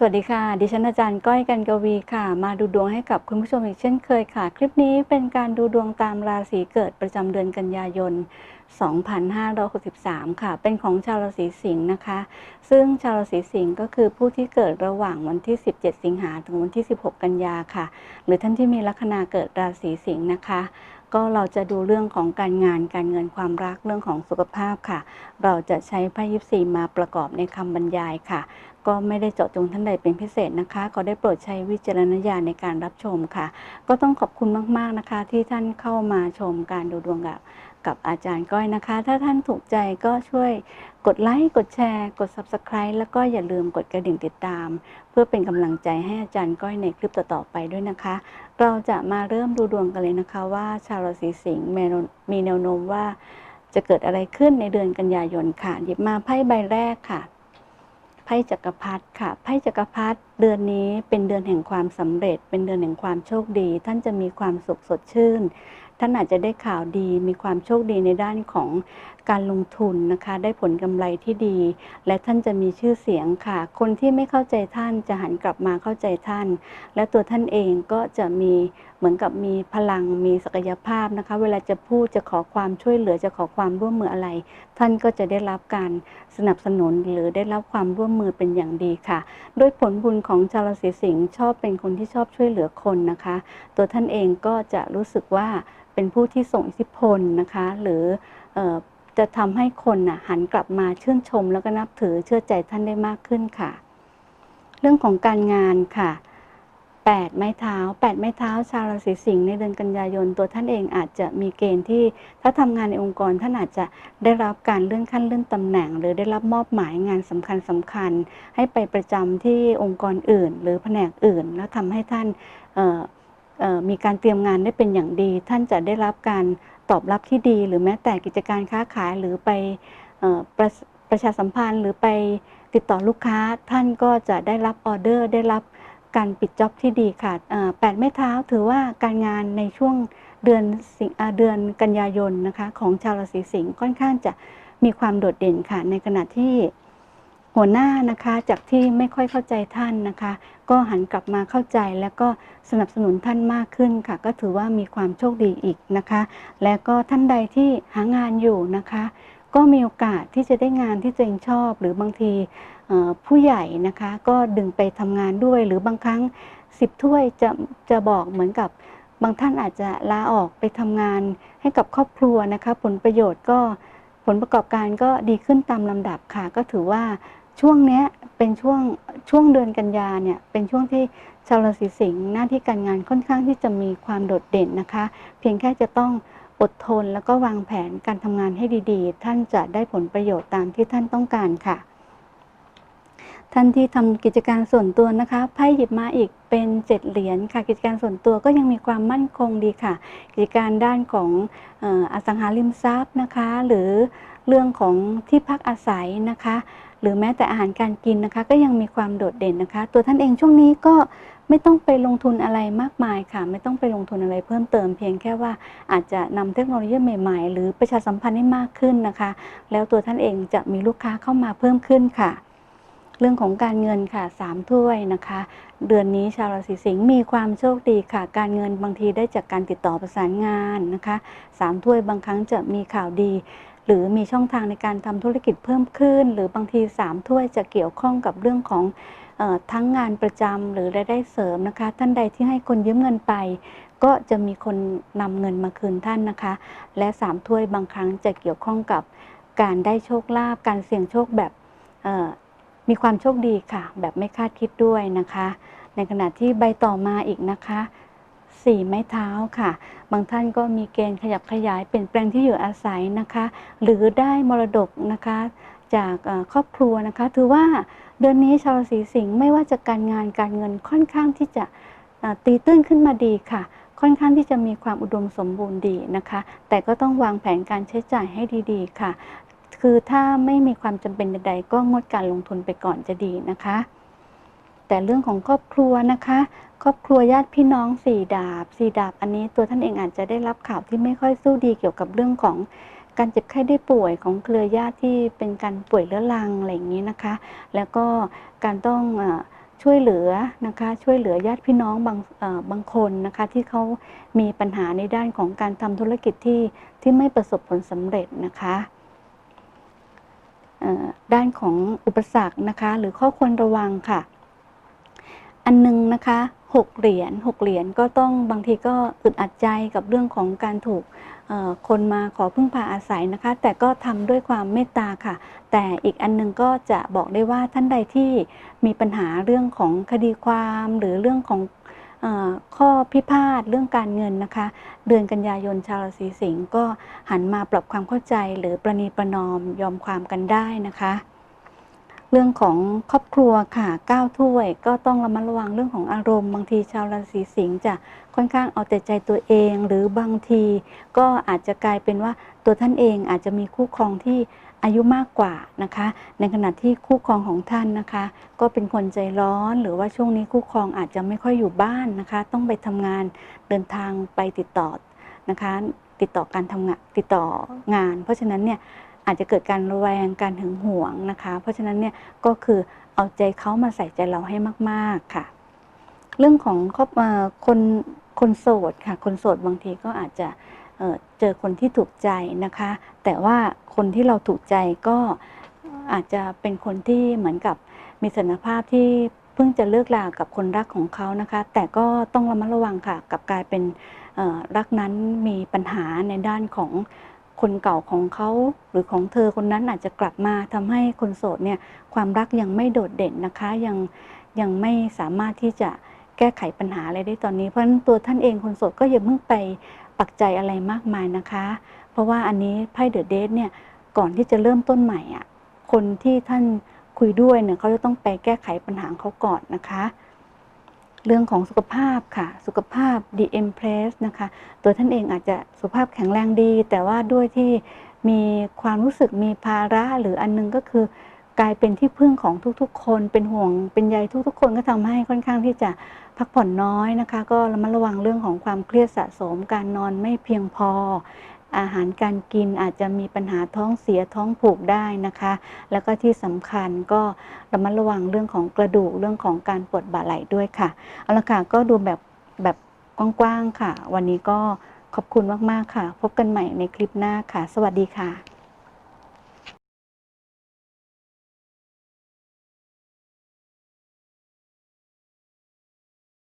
สวัสดีค่ะ ดิฉันอาจารย์ก้อยกันกวีค่ะ มาดูดวงให้กับคุณผู้ชมอีกเช่นเคยค่ะ คลิปนี้เป็นการดูดวงตามราศีเกิดประจำเดือนกันยายน 2563 ค่ะ เป็นของชาวราศีสิงห์นะคะ ซึ่งชาวราศีสิงห์ก็คือผู้ที่เกิดระหว่างวันที่ 17 สิงหาถึงวันที่ 16 กันยาค่ะ หรือท่านที่มีลัคนาเกิดราศีสิงห์นะคะก็เราจะดูเรื่องของการงานการเงินความรักเรื่องของสุขภาพค่ะ เราจะใช้ไพ่ยิปซีมาประกอบในคำบรรยายค่ะก็ไม่ได้เจาะจงท่านใดเป็นพิเศษนะคะ ก็ได้โปรดใช้วิจารณญาณในการรับชมค่ะ ก็ต้องขอบคุณมากๆนะคะ ที่ท่านเข้ามาชมการดูดวงกับกับอาจารย์ก้อยนะคะ ถ้าท่านถูกใจก็ช่วยกดไลค์ กดแชร์ กด Subscribe แล้วก็อย่าลืมกดกระดิ่งติดตาม เพื่อเป็นกำลังใจให้อาจารย์ก้อยในคลิปต่อๆไปด้วยนะคะ เราจะมาเริ่มดูดวงกันเลยนะคะ ว่าชาวราศีสิงห์มีแนวโน้มว่า จะเกิดอะไรขึ้นในเดือนกันยายนค่ะ หยิบมาไพ่ใบแรกค่ะ ไพ่จักรพรรดิค่ะ ไพ่จักรพรรดิเดือนนี้เป็นเดือนแห่งความสำเร็จ เป็นเดือนแห่งความโชคดี ท่านจะมีความสุขสดชื่น ท่านอาจจะได้ข่าวดี มีความโชคดีในด้านของการลงทุนนะคะ ได้ผลกำไรที่ดี และท่านจะมีชื่อเสียงค่ะ คนที่ไม่เข้าใจท่านจะหันกลับมาเข้าใจท่าน และตัวท่านเองก็จะมีเหมือนกับมีพลังมีศักยภาพนะคะ เวลาจะพูดจะขอความช่วยเหลือจะขอความร่วมมืออะไร ท่านก็จะได้รับการสนับสนุนหรือได้รับความร่วมมือเป็นอย่างดีค่ะ ด้วยผลบุญของชาวราศีสิงห์ชอบเป็นคนที่ชอบช่วยเหลือคนนะคะ ตัวท่านเองก็จะรู้สึกว่าเป็นผู้ที่ส่งอิทธิพลนะคะ หรือออจะทำให้คนน่ะหันกลับมาชื่นชม แล้วก็นับถือเชื่อใจท่านได้มากขึ้นค่ะ เรื่องของการงานค่ะ 8 ไม้เท้า 8 ไม้เท้า ชาวราศีสิงห์ในเดือนกันยายน ตัวท่านเองอาจจะมีเกณฑ์ที่ถ้าทำงานในองค์กรท่านอาจจะได้รับการเลื่อนขั้นเลื่อนตำแหน่ง หรือได้รับมอบหมายงานสำคัญสำคัญ ให้ไปประจำที่องค์กรอื่น หรือแผนกอื่น แล้วทำให้ท่านมีการเตรียมงานได้เป็นอย่างดี ท่านจะได้รับการตอบรับที่ดี หรือแม้แต่กิจการค้าขายหรือไปออปรประชาสัมพันธ์หรือไปติดต่อลูกค้าท่านก็จะได้รับออเดอร์ได้รับ การปิดจ็อบที่ดีค่ะแปดไม้เท้าถือว่าการงานในช่วงเดือนสิงเดือนกันยายนนะคะของชาวราศีสิงห์ค่อนข้างจะมีความโดดเด่นค่ะ ในขณะที่หัวหน้านะคะจากที่ไม่ค่อยเข้าใจท่านนะคะ ก็หันกลับมาเข้าใจแล้วก็สนับสนุนท่านมากขึ้นค่ะ ก็ถือว่ามีความโชคดีอีกนะคะ และก็ท่านใดที่หางานอยู่นะคะ ก็มีโอกาสที่จะได้งานที่ตัวเองชอบ หรือบางที ผู้ใหญ่นะคะก็ดึงไปทำงานด้วย หรือบางครั้งสิบถ้วยจะจะบอกเหมือนกับบางท่านอาจจะลาออกไปทำงานให้กับครอบครัวนะคะผลประโยชน์ก็ผลประกอบการก็ดีขึ้นตามลำดับค่ะ ก็ถือว่าช่วงนี้เป็นช่วงช่วงเดือนกันยาเนี่ยเป็นช่วงที่ชาวราศีสิงห์หน้าที่การงานค่อนข้างที่จะมีความโดดเด่นนะคะ เพียงแค่จะต้องอดทนแล้วก็วางแผนการทำงานให้ดีๆ ท่านจะได้ผลประโยชน์ตามที่ท่านต้องการค่ะ ท่านที่ทำกิจการส่วนตัวนะคะไพ่หยิบมาอีกเป็นเจ็ดเหรียญค่ะ กิจการส่วนตัวก็ยังมีความมั่นคงดีค่ะ กิจการด้านของออสังหาริมทรัพย์นะคะ หรือเรื่องของที่พักอาศัยนะคะ หรือแม้แต่อาหารการกินนะคะ ก็ยังมีความโดดเด่นนะคะ ตัวท่านเองช่วงนี้ก็ไม่ต้องไปลงทุนอะไรมากมายค่ะ ไม่ต้องไปลงทุนอะไรเพิ่มเติมเพียงแค่ว่าอาจจะนำเทคโนโลยีใหม่ ๆ หรือประชาสัมพันธ์ให้มากขึ้นนะคะ แล้วตัวท่านเองจะมีลูกค้าเข้ามาเพิ่มขึ้นค่ะ เรื่องของการเงินค่ะสามถ้วยนะคะ เดือนนี้ชาวราศีสิงห์มีความโชคดีค่ะ การเงินบางทีได้จากการติดต่อประสานงานนะคะสามถ้วยบางครั้งจะมีข่าวดี หรือมีช่องทางในการทำธุรกิจเพิ่มขึ้น หรือบางทีสามถ้วยจะเกี่ยวข้องกับเรื่องของออทั้งงานประจำหรือรายได้เสริมนะคะ ท่านใดที่ให้คนยืมเงินไป ก็จะมีคนนำเงินมาคืนท่านนะคะ และสามถ้วยบางครั้งจะเกี่ยวข้องกับการได้โชคลาภการเสี่ยงโชคแบบ มีความโชคดีค่ะ แบบไม่คาดคิดด้วยนะคะ ในขณะที่ใบต่อมาอีกนะคะสี่ไม้เท้าค่ะ บางท่านก็มีเกณฑ์ขยับขยายเปลี่ยนแปลงที่อยู่อาศัยนะคะ หรือได้มรดกนะคะ จากครอบครัวนะคะ ถือว่าเดือนนี้ชาวราศีสิงห์ไม่ว่าจะการงานการเงินค่อนข้างที่จะตีตื้นขึ้นมาดีค่ะ ค่อนข้างที่จะมีความอุดมสมบูรณ์ดีนะคะ แต่ก็ต้องวางแผนการใช้จ่ายให้ดีๆ ค่ะ คือถ้าไม่มีความจำเป็นใดๆก็งดการลงทุนไปก่อนจะดีนะคะ แต่เรื่องของครอบครัวนะคะ ครอบครัวญาติพี่น้องสี่ดาบสี่ดาบอันนี้ตัวท่านเองอาจจะได้รับข่าวที่ไม่ค่อยสู้ดีเกี่ยวกับเรื่องของการเจ็บไข้ได้ป่วยของเครือญาติที่เป็นการป่วยเรื้อรังอะไรอย่างนี้นะคะ แล้วก็การต้องช่วยเหลือนะคะช่วยเหลือญาติพี่น้องบางบางคนนะคะที่เขามีปัญหาในด้านของการทำธุรกิจที่ที่ไม่ประสบผลสำเร็จนะคะ ด้านของอุปสรรคนะคะหรือข้อควรระวังค่ะ อันหนึงนะคะหกเหรียญหกเหรียญก็ต้องบางทีก็อึดอัดใจกับเรื่องของการถูกคนมาขอพึ่งพาอาศัยนะคะ แต่ก็ทำด้วยความเมตตาค่ะ แต่อีกอันหนึงก็จะบอกได้ว่าท่านใดที่มีปัญหาเรื่องของคดีความ หรือเรื่องของ ข้อพิพาทเรื่องการเงินนะคะ เดือนกันยายนชาวราศีสิงห์ก็หันมาปรับความเข้าใจหรือประนีประนอมยอมความกันได้นะคะ เรื่องของครอบครัวค่ะก้าวถ้วย ก็ต้องระมัดระวังเรื่องของอารมณ์บางทีชาวราศีสิงห์จะค่อนข้างเอาแต่ใจตัวเอง หรือบางทีก็อาจจะกลายเป็นว่าตัวท่านเองอาจจะมีคู่ครองที่ อายุมากกว่านะคะ ในขณะที่คู่ครองของท่านนะคะ ก็เป็นคนใจร้อน หรือว่าช่วงนี้คู่ครองอาจจะไม่ค่อยอยู่บ้านนะคะ ต้องไปทำงานเดินทางไปติดต่อนะคะ ติดต่อการทำงานติดต่องาน เพราะฉะนั้นเนี่ยอาจจะเกิดการระแวงการหึงหวงนะคะ เพราะฉะนั้นเนี่ยก็คือเอาใจเขามาใส่ใจเราให้มาก ๆค่ะ เรื่องของครอบคนคนโสดค่ะ คนโสดบางทีก็อาจจะ เจอคนที่ถูกใจนะคะ แต่ว่าคนที่เราถูกใจก็อาจจะเป็นคนที่เหมือนกับมีศักยภาพที่เพิ่งจะเลิกลากับคนรักของเขานะคะ แต่ก็ต้องระมัดระวังค่ะ กับกลายเป็นรักนั้นมีปัญหาในด้านของคนเก่าของเขาหรือของเธอคนนั้นอาจจะกลับมาทำให้คนโสดเนี่ยความรักยังไม่โดดเด่นนะคะ ยังยังไม่สามารถที่จะแก้ไขปัญหาอะไรได้ตอนนี้เพราะฉะนั้นตัวท่านเองคนโสดก็อย่าเพิ่งไป ปักใจอะไรมากมายนะคะ เพราะว่าอันนี้ไพ่เดอะเดทเนี่ยก่อนที่จะเริ่มต้นใหม่อะคนที่ท่านคุยด้วยเนี่ยเขาจะต้องไปแก้ไขปัญหาเขาก่อนนะคะ เรื่องของสุขภาพค่ะ สุขภาพ The Empress นะคะ ตัวท่านเองอาจจะสุขภาพแข็งแรงดี แต่ว่าด้วยที่มีความรู้สึกมีภาระหรืออันนึงก็คือ กลายเป็นที่พึ่งของทุกๆ คนเป็นห่วงเป็นใยทุกๆ คนก็ทำให้ค่อนข้างที่จะพักผ่อนน้อยนะคะ ก็ระมัดระวังเรื่องของความเครียดสะสม การนอนไม่เพียงพอ อาหารการกินอาจจะมีปัญหาท้องเสียท้องผูกได้นะคะ แล้วก็ที่สำคัญก็ระมัดระวังเรื่องของกระดูกเรื่องของการปวดบ่าไหล่ด้วยค่ะเอาละค่ะก็ดูแบบแบบกว้างๆค่ะ วันนี้ก็ขอบคุณมากๆค่ะ พบกันใหม่ในคลิปหน้าค่ะ สวัสดีค่ะ